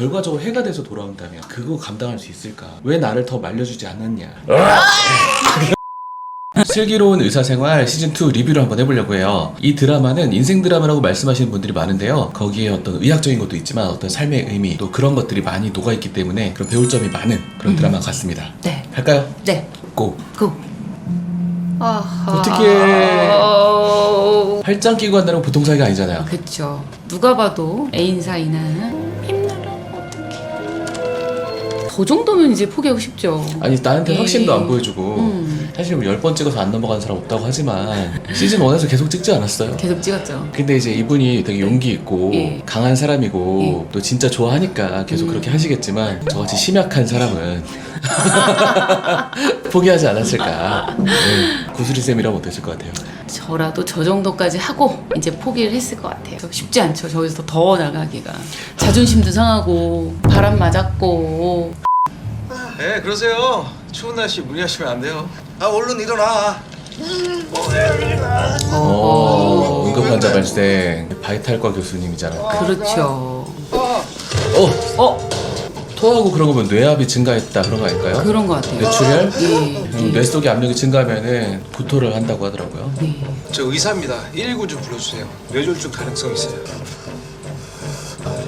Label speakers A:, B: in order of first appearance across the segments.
A: 결과적으로 해가 돼서 돌아온다면 그거 감당할 수 있을까? 왜 나를 더 말려주지 않았냐? 슬기로운 의사생활 시즌2 리뷰를 한번 해보려고 해요. 이 드라마는 인생 드라마라고 말씀하시는 분들이 많은데요. 거기에 어떤 의학적인 것도 있지만 어떤 삶의 의미 또 그런 것들이 많이 녹아있기 때문에 그런 배울 점이 많은 그런 드라마 같습니다.
B: 네.
A: 할까요?
B: 네.
A: 고!
B: 고. 아하.
A: 어떡해.
B: 어...
A: 팔짱 끼고 한다는 건 보통 사이가 아니잖아요.
B: 그쵸. 누가 봐도 애인 사이나 저 정도면 이제 포기하고 싶죠.
A: 아니 나한테
B: 예.
A: 확신도 안 보여주고
B: 음.
A: 사실 뭐 10번 찍어서 안 넘어가는 사람 없다고 하지만 시즌 1에서 계속 찍지 않았어요.
B: 계속 찍었죠.
A: 근데 이제 이분이 되게 용기 있고
B: 예.
A: 강한 사람이고 또 진짜 좋아하니까 계속
B: 음.
A: 그렇게 하시겠지만 저같이 심약한 사람은 포기하지 않았을까 네. 구슬이 쌤이라면 어땠을 것 같아요
B: 저라도 저 정도까지 하고 이제 포기를 했을 것 같아요. 쉽지 않죠. 저기서 더 나가기가. 자존심도 상하고 바람 맞았고
C: 네, 그러세요. 추운 날씨 무리하시면 안 돼요.
D: 아 얼른 일어나.
A: 어, 응급 환자 발생 바이탈과 교수님이잖아요
B: 그렇죠.
A: 어
B: 어
A: 토하고 그런 거면 뇌압이 증가했다 그런 거 아닐까요?
B: 그런 것 같아요.
A: 뇌출혈?
B: 예.
A: 음, 뇌 속의 압력이 증가하면은 구토를 한다고 하더라고요
B: 네.
C: 저 의사입니다. 119 좀 불러주세요. 뇌졸중 가능성 있어요.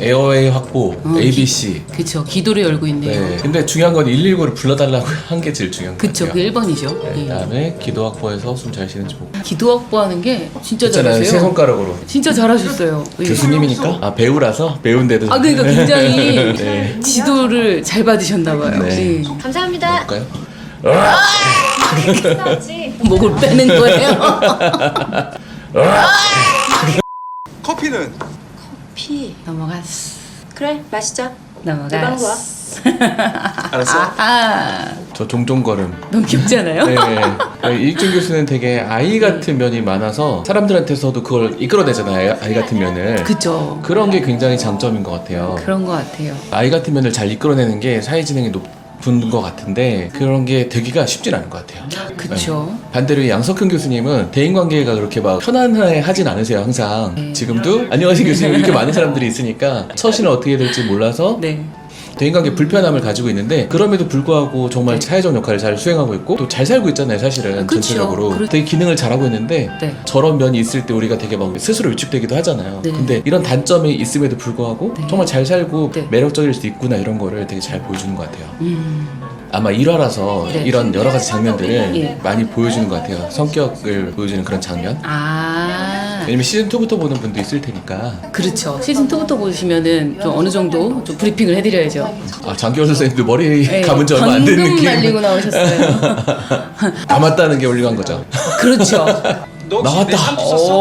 A: 에어웨이 확보
B: 어,
A: ABC
B: 그쵸. 기도를 열고 있네요.
A: 네. 근데 중요한 건 119를 불러달라고 한 게 제일 중요한 거
B: 그쵸. 그 1번이죠.
A: 네, 그다음에 기도 확보해서 숨 잘 쉬는지 보고
B: 기도 확보하는 게 진짜
A: 있잖아요 세
B: 잘하세요.
A: 손가락으로
B: 진짜 잘하셨어요. 예.
A: 교수님이니까 아 배우라서 배운데도
B: 아 그러니까 굉장히
A: 네.
B: 지도를 잘 받으셨나 봐요.
A: 네.
B: 예.
E: 감사합니다.
A: 볼까요?
E: 싸지.
B: 목을 빼는 거예요.
C: 커피는
B: 피 넘어갔어.
E: 그래 마시자.
B: 넘어갔어.
C: 알았어.
A: 아저 종종 걸음
B: 너무 귀엽지 않아요?
A: 네. 이익준 교수는 되게 아이 같은 면이 많아서 사람들한테서도 그걸 이끌어내잖아요 아이 같은 면을
B: 그죠.
A: 그런 게 굉장히 장점인 것 같아요
B: 그런 것 같아요.
A: 아이 같은 면을 잘 이끌어내는 게 사회 진행이 높 은것 같은데 그런 게 되기가 쉽진 않은 것 같아요
B: 그쵸.
A: 네. 반대로 양석훈 교수님은 대인 관계가 그렇게 막 편안해 하진 않으세요 항상
B: 네.
A: 지금도 안녕하세요 교수님 이렇게 많은 사람들이 있으니까 처신을 어떻게 해야 될지 몰라서
B: 네.
A: 대인관계 불편함을 가지고 있는데 그럼에도 불구하고 정말
B: 네.
A: 사회적 역할을 잘 수행하고 있고 또 잘 살고 있잖아요 사실은
B: 그쵸.
A: 전체적으로
B: 그렇-
A: 되게 기능을 잘하고 있는데
B: 네.
A: 저런 면이 있을 때 우리가 되게 막 스스로 위축되기도 하잖아요
B: 네.
A: 근데 이런 단점이 있음에도 불구하고
B: 네.
A: 정말 잘 살고
B: 네.
A: 매력적일 수 있구나 이런 거를 되게 잘 보여주는 것 같아요
B: 음.
A: 아마 일화라서
B: 네.
A: 이런 여러 가지 장면들을
B: 예.
A: 많이 보여주는 것 같아요 성격을 보여주는 그런 장면
B: 아.
A: 왜냐면 시즌 2부터 보는 분도 있을 테니까
B: 그렇죠. 시즌 2부터 보시면은 좀 어느 정도 좀 브리핑을 해드려야죠.
A: 아 장기호 선생님도 머리
B: 네,
A: 감은 지 얼마 안 된
B: 방금
A: 느낌
B: 날리고 나오셨어요.
A: 감았다는 게 훌륭한 거죠
B: 그렇죠.
C: 너 혹시
A: 나왔다.
C: 내 샴푸 썼어?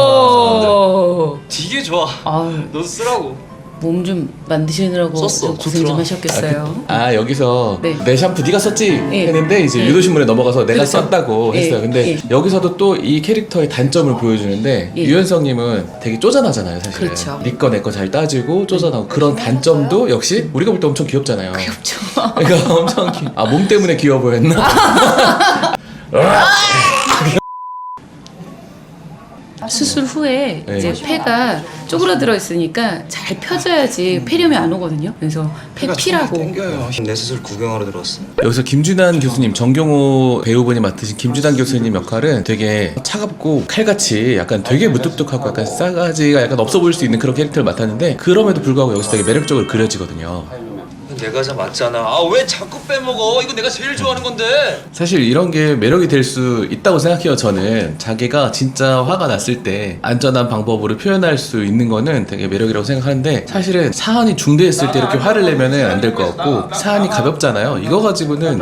B: 오.
C: 되게 좋아.
B: 아유,
C: 너도 쓰라고.
B: 몸 좀 만드시느라고
C: 썼어.
B: 좀 고생 좀. 하셨겠어요.
A: 아 여기서
B: 네.
A: 내 샴푸 네가 썼지
B: 예.
A: 했는데 이제
B: 예.
A: 유도신문에 넘어가서 내가
B: 그렇죠.
A: 썼다고
B: 예.
A: 했어요. 근데
B: 예.
A: 여기서도 또 이 캐릭터의 단점을 보여주는데
B: 예.
A: 유연성님은 되게 쪼잔하잖아요, 사실.
B: 그렇죠.
A: 네거 내 거 잘 따지고 쪼잔하고 그런 단점도 역시 우리가 볼 때 엄청 귀엽잖아요.
B: 귀엽죠.
A: 그러니까 엄청 귀. 아몸 때문에 귀여워 보였나?
B: 수술 후에
A: 네.
B: 이제 폐가 쪼그라들어 있으니까 잘 펴져야지 폐렴이 안 오거든요. 그래서 폐 피라고.
C: 땡겨요. 내 수술 구경하러 들어왔어.
A: 여기서 김준환 교수님, 정경호 배우분이 맡으신 김준환 교수님 역할은 되게 차갑고 칼같이 약간 되게 무뚝뚝하고 약간 싸가지가 약간 없어 보일 수 있는 그런 캐릭터를 맡았는데 그럼에도 불구하고 여기서 되게 매력적으로 그려지거든요.
C: 내가 자 맞잖아. 아 왜 자꾸 빼먹어? 이거 내가 제일 좋아하는 건데.
A: 사실 이런 게 매력이 될 수 있다고 생각해요, 저는. 자기가 진짜 화가 났을 때 안전한 방법으로 표현할 수 있는 거는 되게 매력이라고 생각하는데 사실은 사안이 중대했을 때 이렇게 화를 내면은 안 될 것 같고 사안이 가볍잖아요. 이거 가지고는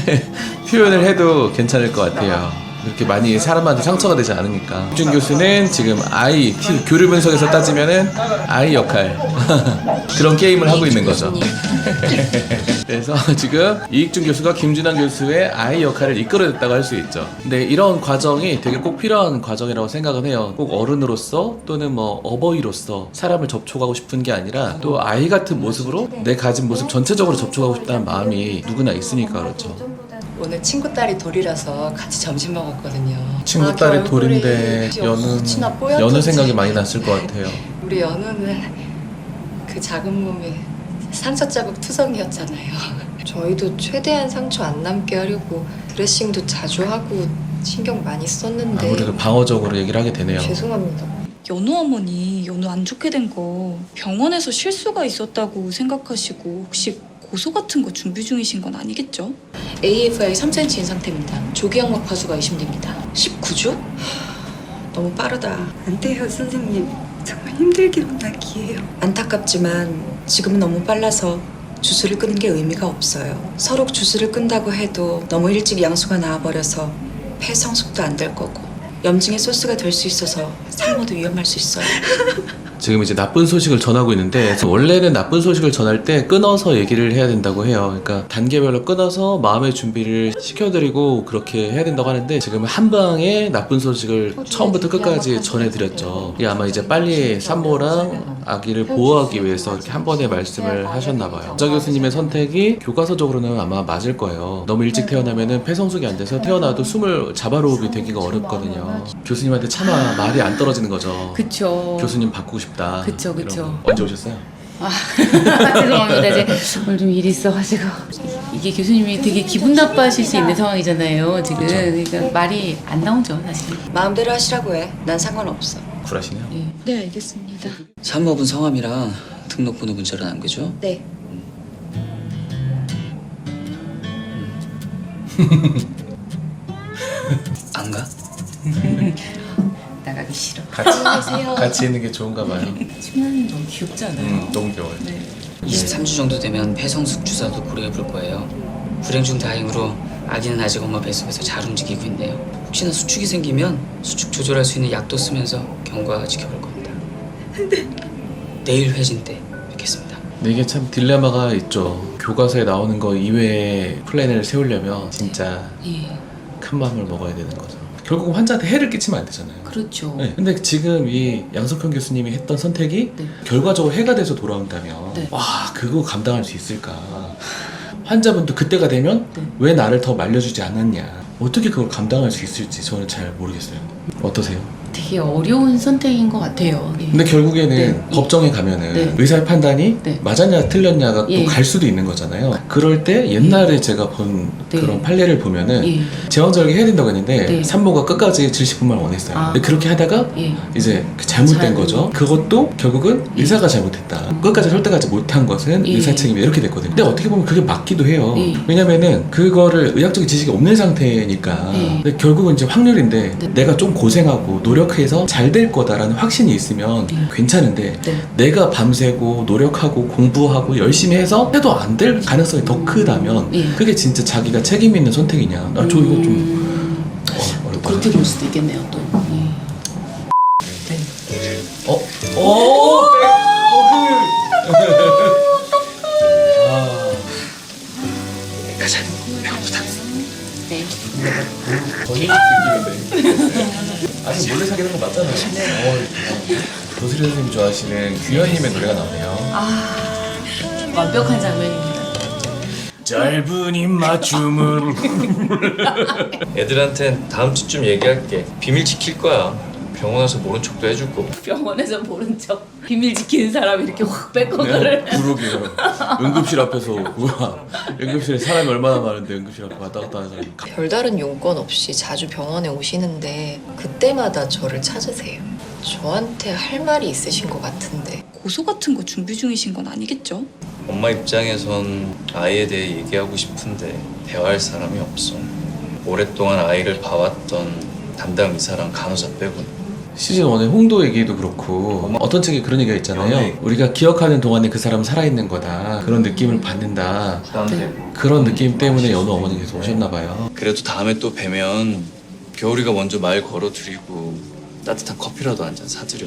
A: 표현을 해도 괜찮을 것 같아요. 그렇게 많이 사람한테 상처가 되지 않으니까. 준 교수는 지금 아이, 티- 교류 분석에서 따지면은 아이 역할. 그런 게임을 하고 있는 거죠. 그래서 지금 이익준 교수가 김준환 교수의 아이 역할을 이끌어냈다고 할 수 있죠. 근데 이런 과정이 되게 꼭 필요한 과정이라고 생각은 해요. 꼭 어른으로서 또는 뭐 어버이로서 사람을 접촉하고 싶은 게 아니라 또 아이 같은 모습으로 내 가진 모습 전체적으로 접촉하고 싶다는 마음이 누구나 있으니까 그렇죠.
F: 오늘 친구 딸이 돌이라서 같이 점심 먹었거든요.
A: 친구
F: 아,
A: 딸이
F: 그
A: 돌인데
F: 뽀얗던지.
A: 연우 생각이 많이 났을 것 같아요.
F: 우리 연우는 그 작은 몸에 상처 자국 투성이었잖아요. 저희도 최대한 상처 안 남게 하려고 드레싱도 자주 하고 신경 많이 썼는데
A: 아무래도 방어적으로 얘기를 하게 되네요.
F: 죄송합니다.
E: 연우 어머니 연우 안 좋게 된 거 병원에서 실수가 있었다고 생각하시고 혹시 고소 같은 거 준비 중이신 건 아니겠죠?
F: AFI 3cm인 상태입니다. 조기양막 파수가 의심됩니다. 19주? 너무 빠르다.
D: 안 돼요, 선생님. 정말 힘들기로 나기예요.
F: 안타깝지만 지금 은 너무 빨라서 주술을 끄는 게 의미가 없어요. 서로 주술을 끈다고 해도 너무 일찍 양수가 나와버려서 폐 성숙도 안 될 거고 염증의 소스가 될 수 있어서 산모도 위험할 수 있어요.
A: 지금 이제 나쁜 소식을 전하고 있는데 원래는 나쁜 소식을 전할 때 끊어서 얘기를 해야 된다고 해요. 그러니까 단계별로 끊어서 마음의 준비를 시켜드리고 그렇게 해야 된다고 하는데 지금 한 방에 나쁜 소식을 처음부터 끝까지 전해드렸죠. 이게 아마 이제 빨리 산모랑 아기를 보호하기 위해서 이렇게 한 번에 말씀을 하셨나 봐요. 자 교수님의 선택이 교과서적으로는 아마 맞을 거예요. 너무 일찍 태어나면은 폐성숙이 안 돼서 태어나도 숨을 자바로흡이 되기가 어렵거든요. 교수님한테 차마 말이 안 떨어지는 거죠.
B: 그쵸.
A: 교수님 바꾸고 싶 다.
B: 그쵸, 그쵸.
A: 이런 거. 언제 오셨어요?
B: 죄송합니다. 이제 오늘 좀 일이 있어가지고 이게 교수님이 되게 기분 나빠하실 수 있는 상황이잖아요. 지금 그러니까 말이 안 나오죠, 사실.
F: 마음대로 하시라고 해. 난 상관없어.
A: 쿨하시네요.
B: 예.
E: 네 알겠습니다.
G: 산모분 성함이랑 등록번호 문자로 남겨줘.
F: 네.
G: 안 가?
B: 나가기 싫어.
A: 같이, 같이 있는 게 좋은가 봐요.
B: 치마는 너무 귀엽지 않아요?
A: 음, 너무 귀여워요.
B: 네.
G: 23주 정도 되면 폐성숙 주사도 고려해 볼 거예요. 불행 중 다행으로 아기는 아직 엄마 뱃속에서 잘 움직이고 있네요. 혹시나 수축이 생기면 수축 조절할 수 있는 약도 쓰면서 경과 지켜볼 겁니다. 내일 회진 때 뵙겠습니다.
A: 근데 이게 참 딜레마가 있죠. 교과서에 나오는 거 이외의 플랜을 세우려면 진짜
B: 예.
A: 큰 마음을 먹어야 되는 거죠. 결국 환자한테 해를 끼치면 안 되잖아요.
B: 그렇죠.
A: 네, 근데 지금 이 양석현 교수님이 했던 선택이
B: 네.
A: 결과적으로 해가 돼서 돌아온다면
B: 네.
A: 와 그거 감당할 수 있을까? 환자분도 그때가 되면
B: 네.
A: 왜 나를 더 말려주지 않았냐? 어떻게 그걸 감당할 수 있을지 저는 잘 모르겠어요. 어떠세요?
B: 되게 어려운 선택인 것 같아요. 예.
A: 근데 결국에는
B: 네.
A: 법정에 가면은
B: 네.
A: 의사의 판단이
B: 네.
A: 맞았냐 틀렸냐가
B: 예.
A: 또갈 수도 있는 거잖아요. 그럴 때 옛날에 제가 본
B: 네.
A: 그런 판례를 보면은
B: 예.
A: 제왕절개 해야 된다고 했는데
B: 네.
A: 산모가 끝까지 70분만 원했어요.
B: 아.
A: 근데 그렇게 하다가
B: 예.
A: 이제 잘못된
B: 잘-
A: 거죠. 그것도 결국은 의사가 잘못했다. 끝까지 설득하지 못한 것은
B: 예.
A: 의사 책임이 이렇게 됐거든요. 근데 어떻게 보면 그게 맞기도 해요.
B: 예.
A: 왜냐면은 그거를 의학적인 지식이 없는 상태니까.
B: 예.
A: 근데 결국은 이제 확률인데
B: 네.
A: 내가 좀 고생하고 노력 해서 잘 될 거다라는 확신이 있으면
B: 예.
A: 괜찮은데
B: 네.
A: 내가 밤새고 노력하고 공부하고 열심히 해서 해도 안 될 가능성이 더 크다면
B: 예.
A: 그게 진짜 자기가 책임 있는 선택이냐? 아, 저 이거 좀
B: 음,
A: 어, 어렵다.
B: 그렇게 볼 수도 있겠네요, 또. 예.
A: 어? 오! 아.
G: 가자. 배고프다.
B: 네.
A: 거의 느낌인데. 아직 몰래 사귀는 거 맞잖아요. 어, 도수리 선생님 좋아하시는 규현님의 노래가 나오네요.
B: 완벽한 장면입니다.
A: 짧은 입맞춤은
C: 애들한텐 다음 주쯤 얘기할게. 비밀 지킬 거야. 병원 와서 모른 척도 해줄 거고.
B: 병원에서 모른 척 비밀 지키는 사람이 이렇게 확 뺏고 그를
A: 그러게요. 응급실 앞에서 뭐야? 응급실에 사람이 얼마나 많은데 응급실 앞에 왔다 갔다 하는 사람이
F: 별다른 용건 없이 자주 병원에 오시는데 그때마다 저를 찾으세요. 저한테 할 말이 있으신 것 같은데
E: 고소 같은 거 준비 중이신 건 아니겠죠?
C: 엄마 입장에선 아이에 대해 얘기하고 싶은데 대화할 사람이 없어. 오랫동안 아이를 봐왔던 담당 의사랑 간호사 빼고는.
A: 시즌 1의 홍도 얘기도 그렇고 어떤 책에 그런 얘기가 있잖아요.
C: 연애.
A: 우리가 기억하는 동안에 그 사람 살아있는 거다. 그런 느낌을 받는다.
C: 부담되고.
A: 그런 느낌 때문에 연우 어머니 계속 오셨나 봐요.
C: 그래도 다음에 또 뵈면 겨울이가 먼저 말 걸어드리고 따뜻한 커피라도 한 잔 사드려.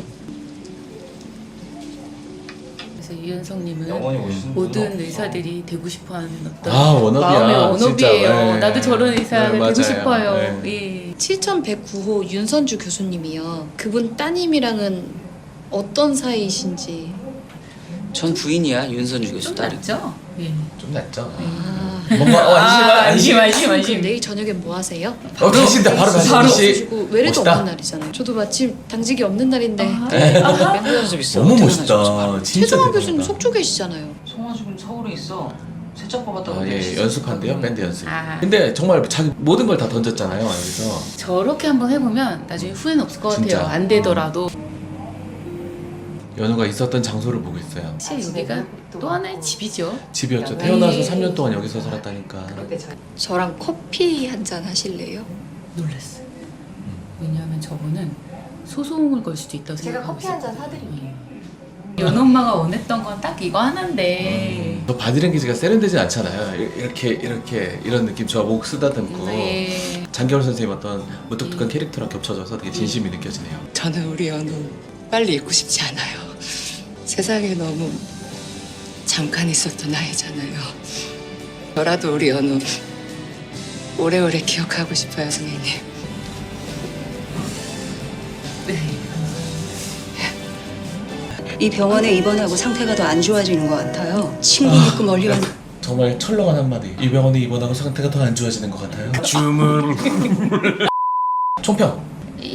C: 오시는
B: 모든 의사들이 되고 싶어하는 어떤
A: 아, 워너비야.
B: 마음의
A: 진짜.
B: 워너비예요.
A: 네.
B: 나도 저런 의사가
A: 네,
B: 되고. 싶어요.
A: 네.
B: 예.
H: 7109호 윤선주 교수님이요. 그분 따님이랑은 어떤 사이이신지.
G: 전 부인이야 윤선주 교수
B: 좀
G: 딸이.
B: 낫죠? 예.
A: 좀 낫죠.
H: 아,
A: 뭔가 어, 안심
B: 아,
A: 안심.
B: 안심
H: 그럼
B: 안심.
H: 내일 저녁엔 뭐 하세요?
A: 어 당신다 바로
B: 바로
A: 당신 씨.
H: 그리고 외래도
A: 멋있다.
H: 없는 날이잖아요. 저도 마침 당직이 없는 날인데
G: 밴드 연습 있어.
A: 너무
G: 퇴근하자마자
A: 멋있다.
G: 바로.
A: 진짜
H: 최정화 교수님
A: 대단하다.
H: 속초 계시잖아요.
G: 성화 지금 서울에 있어. 세짝 뽑았다고.
A: 아, 예, 연습한대요 밴드 연습.
B: 아.
A: 근데 정말 자기 모든 걸 다 던졌잖아요 여기서.
B: 저렇게 한번 해보면 나중에 후회는 없을 것 같아요.
A: 진짜.
B: 안 되더라도.
A: 연우가 있었던 장소를 보고 있어요.
B: 사실 여기가 또 하나의 집이죠.
A: 집이었죠. 태어나서 3년 동안 여기서 살았다니까.
H: 저랑 커피 한 잔 하실래요?
B: 놀랐어요. 왜냐하면 저분은 소송을 걸 수도 있다고 생각하고 있어요.
H: 잔 사드릴게요.
B: 연 엄마가 원했던 건 딱 이거 하나인데.
A: 저 바디랭귀지가 세련되지 않잖아요. 이- 이렇게 이렇게 이런 느낌 저 목 쓰다듬고
B: 예.
A: 장겨울 선생님 어떤 무뚝뚝한 캐릭터랑 겹쳐져서 되게 진심이 느껴지네요.
F: 저는 우리 연우 빨리 잊고 싶지 않아요. 세상에 너무 잠깐 있었던 아이잖아요. 저라도 우리 연우 오래오래 기억하고 싶어요, 선생님.
B: 네.
D: 이 병원에 입원하고 상태가 더 안 좋아지는 것 같아요. 친구 믿고 멀리 왔
A: 정말 철렁한 한마디. 이 병원에 입원하고 상태가 더 안 좋아지는 것 같아요. 주문. 총평.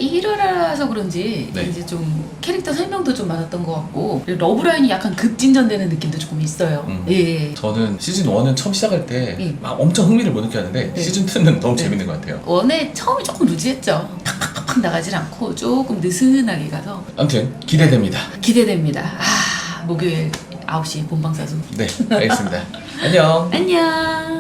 B: 1화라서 그런지
A: 네.
B: 이제 좀 캐릭터 설명도 좀 많았던 것 같고 러브라인이 약간 급진전되는 느낌도 조금 있어요.
A: 음.
B: 예.
A: 저는 시즌 1은 처음 시작할 때
B: 예.
A: 막 엄청 흥미를 못 느꼈는데
B: 네.
A: 시즌 2는 너무
B: 네.
A: 재밌는 것 같아요.
B: 원에 처음이 조금 루즈했죠. 팍팍팍 나가질 않고 조금 느슨하게 가서
A: 아무튼 기대됩니다.
B: 기대됩니다. 아, 목요일 9시 본방사수.
A: 네, 알겠습니다. 안녕.
B: 안녕.